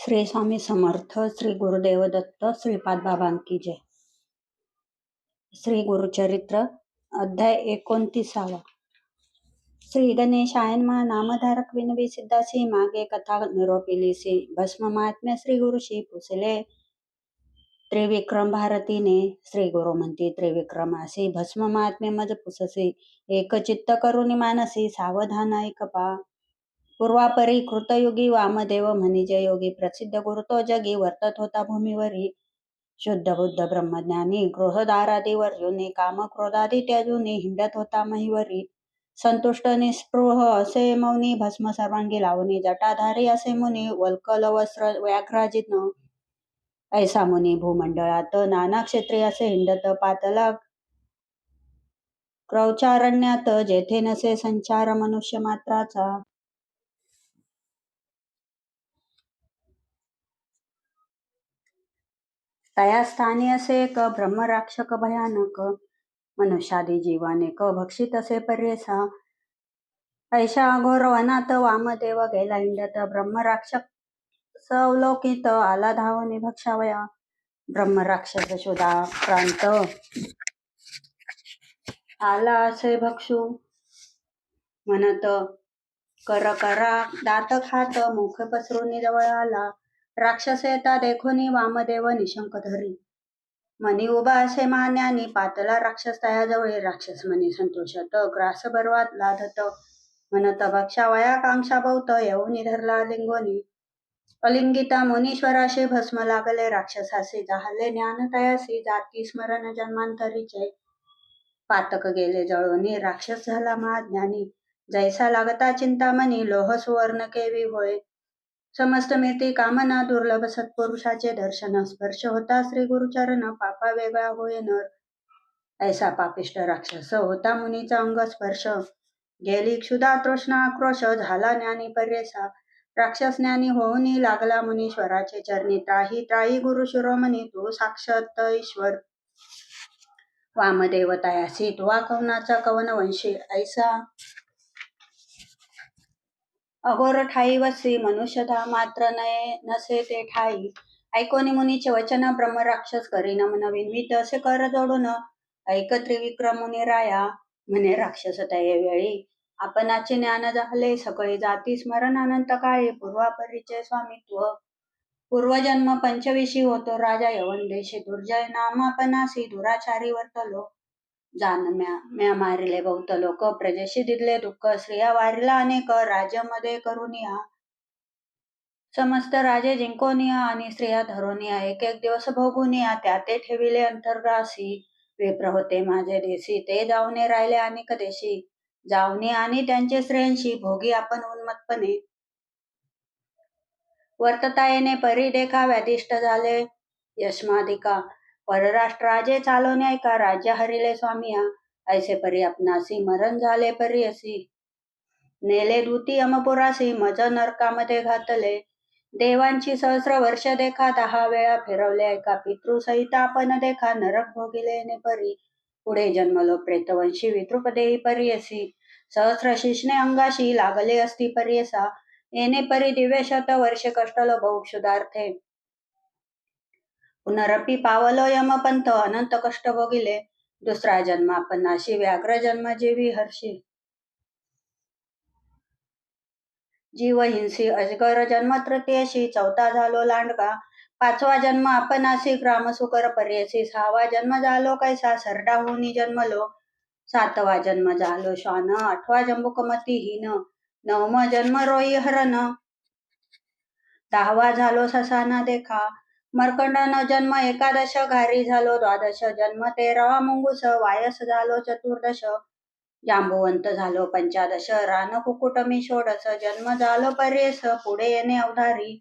श्री स्वामी समर्थ श्री गुरुदेव दत्त श्रीपाद बाबांकी जय. श्री गुरुचरित्र अध्याय एकोणतीसावा. श्री गणेशायनमा नामधारक विनवी सिद्धासी मागे कथा निरोपिलीसी भस्म महात्म्य श्री गुरुशी पुसले. त्रिविक्रम भारतीने श्री गुरु म्हणती त्रिविक्रमासी भस्म महात्म्य मज पुससी. एक चित्त करुणी मानसी सावधान ऐकपा. पूर्वापरी कृतयुगी वामदेव म्हणजे योगी प्रसिद्ध गुरुतो जगी वर्तत होता भूमीवरी. शुद्ध बुद्ध ब्रह्मज्ञानी गृहदारादी वर्जुनी काम क्रोधादी त्याजुनी हिंडत होता महिवरी. संतुष्ट निस्पृह असे मौनी भस्म सर्वांगी लावणी जटाधारी असे मुनी वल्कल वस्त्र व्याघ्राजित ऐसा मुनी भूमंडळात नाना क्षेत्री असे हिंडत पातला क्रौचारण्यात जेथे नसे संचार मनुष्य मात्राचा. तया स्थानी असे क ब्रह्मराक्षक भयानक मनुष्यादी जीवाने क भक्षित असे पर्यसा। ऐशा अघोर वनात वामदेव गेला इंड्यात ब्रह्मराक्षक सवलोकित आला धावनी भक्षावया ब्रह्मराक्षस शोधा प्रांत आला असे भक्षू। म्हणत कर करा दात खात मुख पसरून जवळ आला राक्षसेता देखोनी वामदेव निशंक धरी मनी उभा असे मान्यानी पातला राक्षस तयाजवळ राक्षस मनी संतोषत ग्रास बर्वात लाधत म्हणत भक्षा वयाकांक्षा बहुत येऊनी धरला लिंगोनी. अलिंगिता मुनीश्वराशी भस्म लागले राक्षसासी जाहले ज्ञान तयासी जाती स्मरण जन्मांतरीचे. पातक गेले जळोनी राक्षस झाला महाज्ञानी. जैसा लागता चिंतामणी लोह सुवर्ण केवी होय. समस्त मिळते कामना दुर्लभ सत्पुरुषाचे दर्शन स्पर्श होता. श्री गुरुचरण पापा वेगळा होय नर. ऐसा पापिष्ट राक्षस होता मुनीचा अंग स्पर्श. गेली क्षुदा तृष्णा आक्रोश झाला ज्ञानी पर्यसा. राक्षस ज्ञानी होऊनही लागला मुनीश्वराचे चरणी त्राही. त्राही गुरु शिरोमणी तू साक्षात ईश्वर. वामदेवतायासी तो कवनाचा कवन वंशी ऐसा अघोर ठाई वसी मनुष्यधा मात्र नये नसे ते ठाई। ऐकोनी मुनीचे वचन ब्रह्मराक्षस करी नमन मी असे कर जोडून। ऐक त्रिविक्रम मुनी राया म्हणे राक्षस वेळी। आपणाचे ज्ञान झाले सकळे जाती स्मरण अनंत काळी पूर्वापरीचे स्वामित्व। पूर्वजन्म पंचविशी होतो राजा यवन देशी दुर्जय नामापनासी दुराचारी वर्तलो। जान म्या मारिले बहुत लोक. प्रजेशी दिले दुःख. स्त्रिया वारिला अनेक. राज्यामध्ये या समस्त राजे जिंकोनिया आणि स्त्रिया धरोनिया. एक एक दिवस भोगुनिया. त्या ते ठेविले अंतर्ग्रासी विप्र होते माझे देशी. ते जाऊने राहिले अनेक देशी. जाऊने आणि त्यांचे स्त्रियांशी. भोगी आपण उन्मतपणे वर्तता परी देखा व्याधिष्ट झाले यशमाधिका. परराष्ट्राजे चालवणे का? राज्य हरिले स्वामिया ऐसे परी आपणासी मरण झाले परी असी। नेले दूती अमपुरासी मज नरकामध्ये घातले। देवांची सहस्र वर्ष देखा दहा वेळा फिरवले ऐका पितृसहित आपण देखा नरक भोगिले ने परी। पुढे जन्मलो प्रेतवंशी वितृपदेही परी असी। सहस्र शिष्णे अंगाशी लागले असती परीसा येणे परी दिव्य शत वर्ष कष्टलो बहुक्षुदार्थे पुनरपी पावलो यमपंत अनंत कष्ट भोगिले. दुसरा जन्म आपण नाशी व्याघ्र जन्म जेवी हर्षी. जीव हिंसी अजगर जन्म तृतीयशी चौथा झालो लांडका पाचवा जन्म आपणाशी ग्रामसुकर पर्यसी. सहावा जन्म झालो कैसा सरडा होनी जन्मलो. सातवा जन्म झालो श्वान आठवा जंबुकमती हिन. नवम जन्म रोई हरण. दहावा झालो ससाना देखा. न जन्म एकादश घारी झालो द्वादश जन्म तेरावा मुंगूस वायस झालो चतुर्दश जांबुवंत झालो पंचादश रान कुकुटमी षोडस जन्म झालो पर्यस पुढे येणे अवधारी.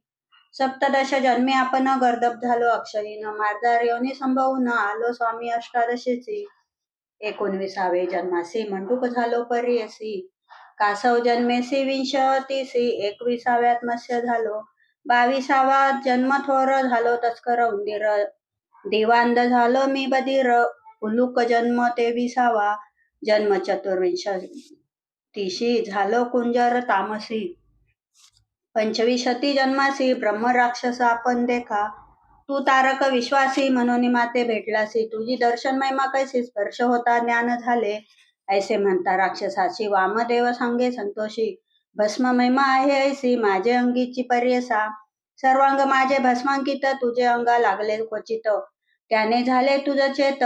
सप्तदश जन्मे आपण गर्दप झालो अक्षयीन मारदार योनी संभवून आलो स्वामी अष्टादशीची. एकोणविसावे जन्मासी मंडूक झालो परियसी कासव जन्मेसी विंशतीसी एकविसाव्यात मत्स्य झालो. बावीसावा जन्म थोर झालो तस्कर उंदीर. देवांध झालो मी बधीर. उलुक जन्म तेविसावा जन्म चतुर्विंश तिशी झालो कुंजर तामसी. पंचविशती जन्मासी ब्रह्म राक्षस आपण देखा. तू तारक विश्वासी म्हणून माते भेटलासी. तुझी दर्शन महिमा कैसी स्पर्श होता ज्ञान झाले. ऐसे म्हणता राक्षसाची वामदेव सांगे संतोषी. भस्म महिमा आहे ऐसी माझे अंगीची पर्यसा. सर्वांग माझे भस्मांकित तुझे अंगा लागले क्वचित. त्याने झाले तुझ चेत.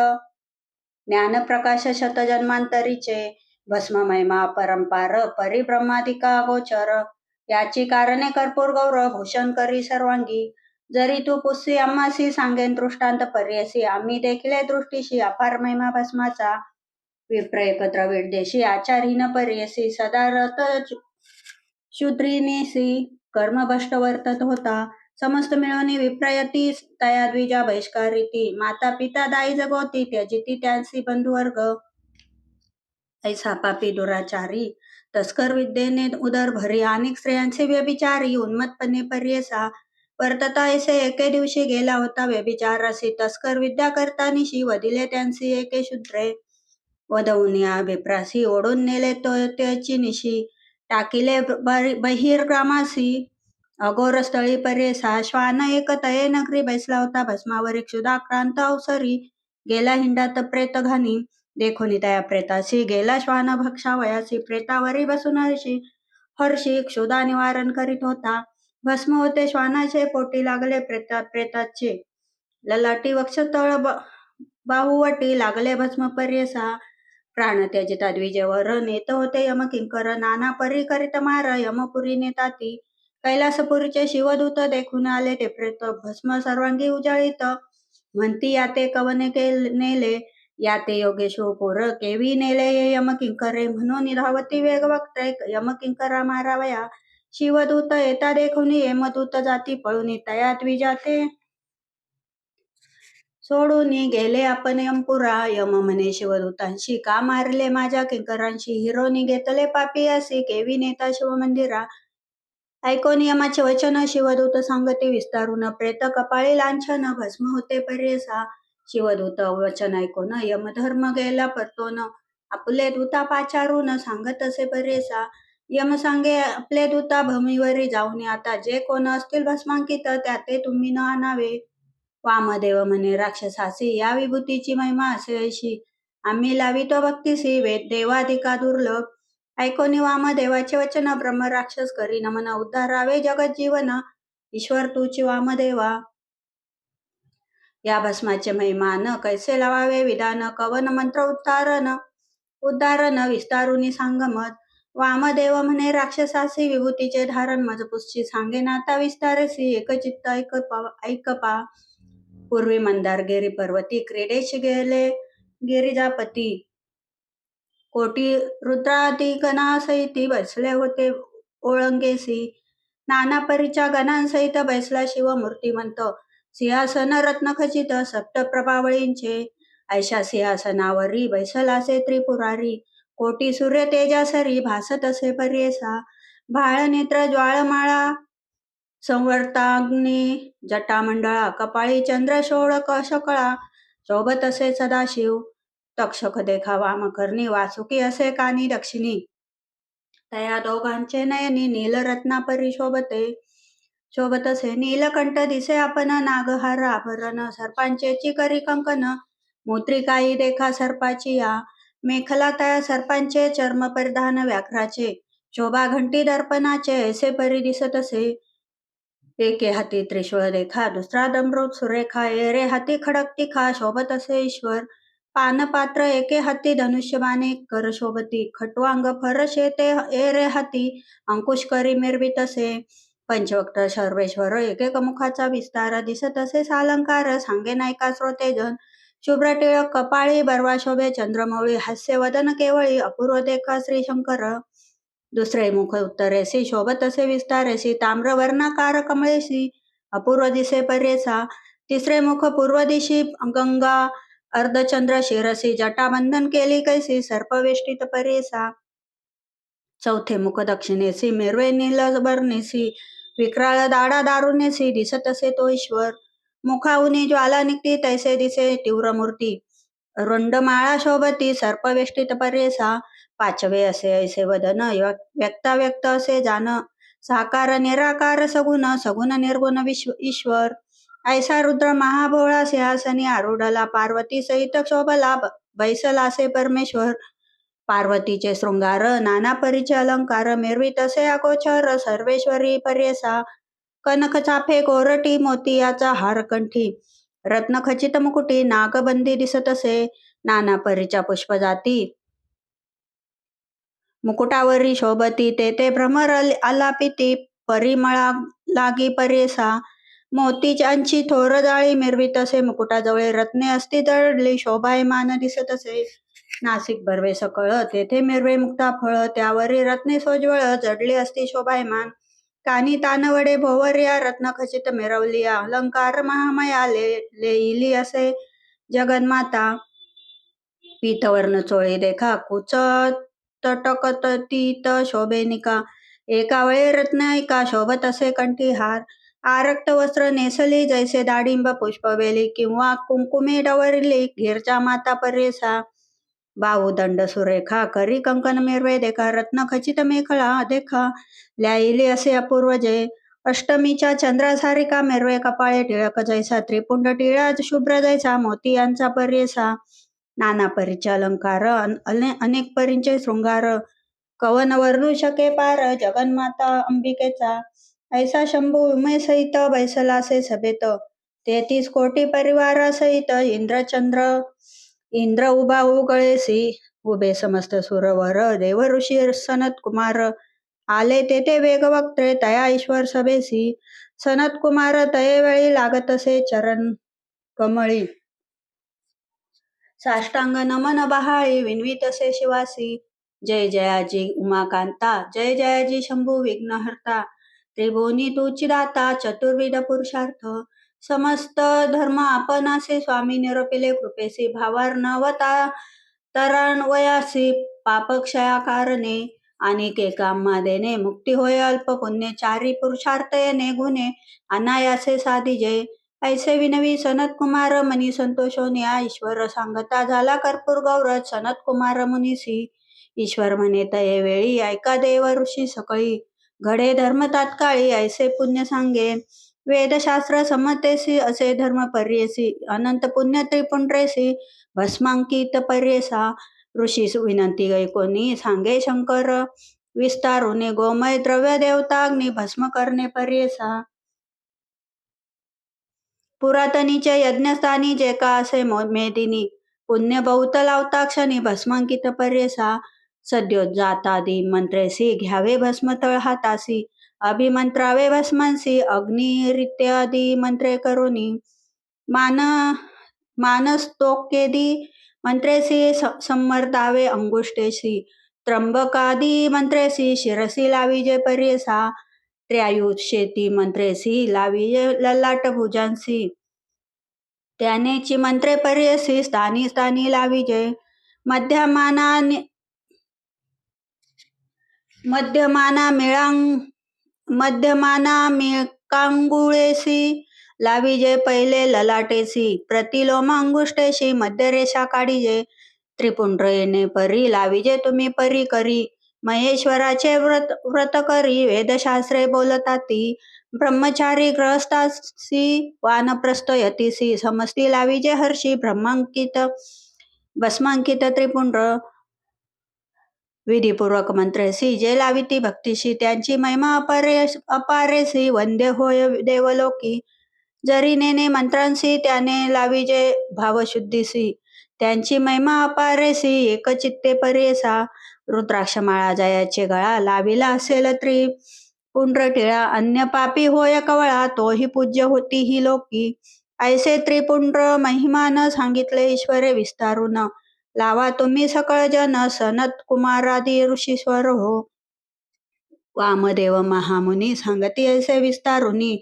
ज्ञान प्रकाश शतजन्मांतरीचे भस्म महिमा परंपार परिब्रह्मादिका गोचर. याची कारणे कर्पूर गौरव भूषण करी सर्वांगी. जरी तू पुस्सी आम्हासी सांगेन दृष्टांत पर्यसी. आम्ही देखील दृष्टीशी अपार महिमा भस्माचा. विप्र एकत्र विडदेशी आचारहीन पर्यसी. सदा रत शूद्रीनेसी कर्मभ्रष्ट वर्तत होता. समस्त मिळवणी विप्रयती तया द्विजा बहिष्कारिती. माता पिता दाई जगवती त्याजिती त्यांसी बंधुवर्ग. ऐसा पापी दुराचारी. तस्कर विद्येने उदर भरी. अनेक स्त्रियांचे व्यभिचारी. उन्मत्पणे पर्यसा. वर्तता ऐसे एके दिवशी गेला होता व्यभिचारासी तस्कर विद्या करता निशी वदिले त्यांची एके शूद्रे. वधवून या विप्रासी. ओढून नेले तो त्याची निशी. टाकिले बहि- बहिर्ग्रामासी अघोर स्थळी परेसा श्वान एक तये नगरी बैसला होता भस्मावर क्षुदाक्रांत अवसरी गेला हिंडात प्रेत घनी देखोनी तया प्रेताशी गेला श्वान भक्षावयासी प्रेतावरी बसून हर्षी हर्षी क्षुदा निवारण करीत होता भस्म होते श्वानाचे पोटी लागले प्रेता प्रेताचे ललाटी वक्षतळ ब- बाहुवटी लागले भस्म पर्यसा प्राण त्यजिता द्विजेवर नेत होते यम किंकर नाना परी करीत मार यमपुरी नेताती कैलासपुरीचे शिवदूत देखून आले ते प्रेत भस्म सर्वांगी उजळीत म्हणती याते कवने केल नेले याते योगेशोपुर केवी नेले ये यम किंकरे म्हणून निधावती वेग वक्ते यम किंकरा मारावया शिवदूत येता देखून यमदूत जाती पळून तया द्विजाते सोडून गेले आपण यमपुरा. यम म्हणे शिवदूतांशी का मारले माझ्या किंकरांशी? हिरोनी घेतले पापी असे केवी नेता शिवमंदिरा. ऐकोन यमाचे वचन शिवदूत सांगते विस्तारून प्रेत कपाळी लांछन भस्म होते पर्यसा शिवदूत वचन ऐकून यमधर्म गेला परतोन आपले दूता पाचारून सांगत असे पर्यसा यम सांगे आपले दूता भूमीवरी जाऊन आता जे कोण असतील भस्मांकित त्या ते तुम्ही न आणावे. वामदेव म्हणे राक्षसासी या विभूतीची महिमा असे ऐशी. आम्ही लावितो भक्तीसी वेद देवाधिका दुर्लभ. ऐकोनी वामदेवाचे वचन ब्रह्म राक्षस करी नमन उद्धारावे जगत जीवन. ईश्वर तुची वामदेवा. या भस्माचे महिमा न कैसे लावावे विधान कवन मंत्र उच्चारण. उद्धारण विस्तारुनी सांगमत. वामदेव म्हणे राक्षसासी विभूतीचे धारण मज सांगे नाता विस्तारेसी. एकचित्त ऐक ऐकपा. पूर्वी मंदारगिरी पर्वती क्रीडेश गेले. गिरिजापती कोटी रुद्रादी गणासहिती बसले होते. ओळंगेसी नाना परीच्या गणांसहित बैसला शिव मूर्तिमंत सिंहासन रत्न खचित सप्त प्रभावळींचे ऐशा सिंहासनावरी बैसलासे त्रिपुरारी. कोटी सूर्य तेजासरी भासत असे पर्येसा. भाळ नेत्र ज्वाळमाळा संवर्ताग्नी जटामंडळा कपाळी चंद्र षोडक शकळा शोभत असे सदाशिव तक्षक देखा मकरणी वासुकी असे कानी दक्षिणी. तया दोघांचे नयनी नीलरत्नापरी शोभते शोभत असे नीलकंठ दिसे आपण नागहार आभरण सर्पांचे चिकरी कंकन मुद्रिकाई देखा सर्पाची या मेखला तया सर्पांचे चर्म परिधान व्याघ्राचे शोभा घंटी दर्पणाचे ऐसे परी दिसत असे. एके हाती त्रिशूळ देखा दुसरा दमरूप सुरेखा एरे हाती खडक तिखा शोभत असे ईश्वर. पानपात्र एके हाती धनुष्यबाने कर शोभती खटवांग फरश येते एरे हाती अंकुश करी मिरवित असे पंचवक्त सर्वेश्वर एकेक मुखाचा विस्तार दिसत असे सालंकार सांगे नायका श्रोतेजन शुभ्र टिळक कपाळी बर्वा शोभे चंद्रमौळी हास्य वदन केवळी अपूर्व देखा श्री शंकर दुसरे मुख उत्तरेसी शोभत असे विस्तारेसी ताम्र वर्णाकार कमळेसी अपूर्व दिसे परेसा तिसरे मुख पूर्व दिशी गंगा अर्धचंद्र शिरसी जटाबंधन केली कैसी सर्पवेष्टित परेसा. चौथे मुख दक्षिणेसी मिरवे नीलबर्णेसी विक्राळ दाडा दारुणेसी दिसत असे तो ईश्वर. मुखाऊनी ज्वाला निघती तैसे दिसे तीव्र मूर्ती. रुंडमाळा शोभती सर्पवेष्टित परेसा. पाचवे असे ऐसे वदन व्यक्ता व्यक्त असे जान साकार निराकार सगुण सगुण निर्गुण विश्व ईश्वर. ऐसा रुद्र महाभोळा सिंहासनी आरुढला पार्वती सहित शोभला बैसलासे परमेश्वर. पार्वतीचे शृंगार नाना परीचे अलंकार मिरवीत असे अगोचर सर्वेश्वरी पर्यसा. कनक चाफे गोरटी मोतियाचा हार कंठी. रत्न खचित मुकुटी नागबंदी दिसत असे. नाना परीच्या पुष्पजाती. मुकुटावरी शोभती तेथे भ्रमर आलापिती परिमळा लागी परेसा. मोतीच्यांची थोर जाळी मिरवीत असे मुकुटाजवळे रत्ने असती जडली शोभायमान दिसत असे. नाशिक भरवे सकळ तेथे मिरवे मुक्ता फळ त्यावरी रत्ने सोजवळ जडली असती शोभायमान. कानी तानवडे भोवर्या रत्न खचित मिरवली अलंकार महामया ले लेईली असे. जगन्माता पीतवर्ण चोळी देखा कुचत तटकततीत शोभेनिका एका वेळी रत्न एका शोभत असे कंठी हार। आरक्त वस्त्र नेसली जैसे दाडिंब पुष्पवेली किंवा कुंकुमे डवरली घेरच्या माता परेसा। बाहुदंड सुरेखा करी कंकण मिरवे देखा रत्न खचित मेखळा देखा। ल्याईली असे अपूर्वजे अष्टमीच्या चंद्रासारिका मिरवे कपाळे टिळक जैसा त्रिपुंड टिळा शुभ्र जैसा मोती यांचा पर्यसा नाना પરિચય अलंकार અને અનેક अनेक શૃંગાર शृंगार. कवन શકે પાર पार जगन्माता अंबिकेचा. ऐसा शंभू उमेसहित बैसलासे सभेत. तेहतीस कोटी परिवारासहित इंद्रचंद्र. इंद्र उभा उगळेसी उभे समस्त सुरवर देव ऋषी सनत कुमार. आले तेथे वेगवक्त्रे तया ईश्वर सभेसी. सनत कुमार तये वेळी लागत असे चरण कमळी. साष्टांग नमन बहाळे विनवीत असे शिवासी। जय जयाजी उमाकांता जय जयाजी शंभू विघ्नहर्ता। त्रिभुवनी तुचिदाता चतुर्विध पुरुषार्थ। समस्त धर्म आपणासे स्वामी निरपिले कृपेसी तरण वयासी पापक्षया कारणे आणि कामा देणे मुक्ती होय अल्प पुण्य चारी पुरुषार्थ येणे गुणे अनायासे साधिजे। ऐसे विनवी सनत कुमार मनी संतोषोनिया ईश्वर सांगता झाला कर्पूर गौरत सनत कुमार मुनिसी ईश्वर म्हणे तये वेळी ऐका देव ऋषी सकळी. घडे धर्म तात्काळी ऐसे पुण्य सांगे. वेदशास्त्र समतेसी असे धर्म पर्येसी. अनंत पुण्य त्रिपुंड्रेसी भस्मांकित पर्येसा. ऋषी विनंती ऐकोनी सांगे शंकर. विस्तारुने गोमय द्रव्य देवताग्नी भस्म करणे पर्येसा. पुरातनीचे यज्ञस्थानी जे का असे मेदिनी पुण्य बहुत लावता क्षणी भस्मांकित पर्येसा सद्योजातादी मंत्रेसी घ्यावे भस्म तळ हातासी अभिमंत्रावे भस्मांसी अग्निरित्यादी मंत्रे करोनी मान मानस्तोक्येदी मंत्रेसी संमर्दावे अंगुष्टेसी त्र्यंबकादी मंत्रेसी शिरसी लाविजे पर्यसा त्र्यायुषेती मंत्रेसी लाविजे ललाट भुजांसी. त्यानेची मंत्रे पर्यसी स्थानी स्थानी लाविजे मध्यमाना मध्यमाना मिळांग मध्यमाना मिळकांगुळेसी लाविजे पहिले ललाटेसी. प्रतिलोम अंगुष्टेशी मध्यरेषा काढिजे त्रिपुंड्र येणे परी लाविजे तुम्ही परी करी. महेश्वराचे व्रत व्रत करी वेदशास्त्रे बोलताती ब्रह्मचारी ग्रहस्थासी वानप्रस्थ यतीसी समस्ती लाविजे हर्षी ब्रह्मांकित भस्मांकित त्रिपुंड विधीपूर्वक मंत्रेसी जे लाविती भक्तीशी त्यांची महिमा अपारे अपारेसी वंदे होय देवलोकी जरी नेने मंत्रांसी त्याने लाविजे भावशुद्धीसी त्यांची महिमा अपारेसी एकचित्ते परेसा रुद्राक्षमाळा जयाचे गळा लाविला असेल त्रि. पुंड्र टिळा अन्य पापी होय कवळा तोही पूज्य होती ही लोकी. ऐसे त्रिपुंड्र महिमान सांगितले ईश्वरे विस्तारून. लावा तुम्ही सकळ जन सनत कुमारादी ऋषीश्वर हो. वामदेव महामुनी सांगती ऐसे विस्तारुनी.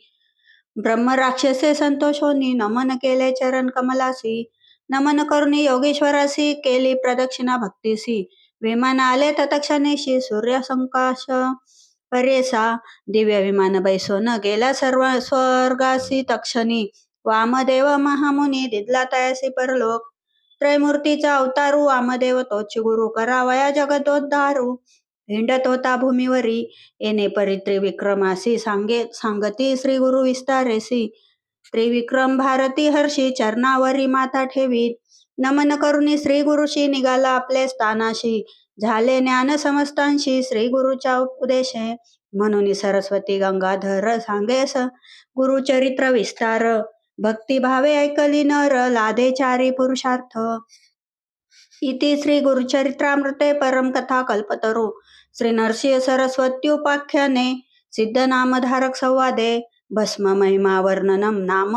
ब्रह्म राक्षसे संतोषोनी नमन केले चरण कमलासी. नमन करुणी योगेश्वरासी केली प्रदक्षिणा भक्तीसी. विमान आले तत्क्षणीशी सूर्य संकाश परेसा दिव्य विमान बैसोन गेला सर्व स्वर्गासी तक्षणी. वामदेव महामुनी दिदला तयासी परलोक. त्रैमूर्तीचा अवतारू वामदेव तोची गुरु करावया जगदोद्धारू. हिंडत होता भूमीवरी येणे परी त्रिविक्रमासी सांगे सांगती श्री गुरु विस्तारेसी. त्रिविक्रम भारती हर्षी चरणावरी माता ठेवीत. नमन करुणी श्री गुरुशी निघाला आपले स्थानाशी. झाले ज्ञान समस्तांशी श्री गुरुच्या उपदेशे. म्हणून सरस्वती गंगाधर सांगेस गुरुचरित्र विस्तार. भक्तिभावे ऐकली नर लादे चारी पुरुषार्थ. इति श्री गुरुचरित्रामृते परम कथा कल्पतरू. श्री नरसिंह सिद्ध सिद्धनामधारक संवादे. भस्म महिमा वर्णनम नाम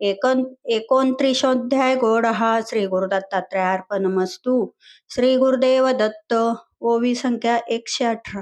एकोण एकोणत्रिशोध्याय गोड हा श्री गुरुदत्तात्रयार्पणमस्तू श्री गुरुदेव दत्त ओवी संख्या एकशे अठरा।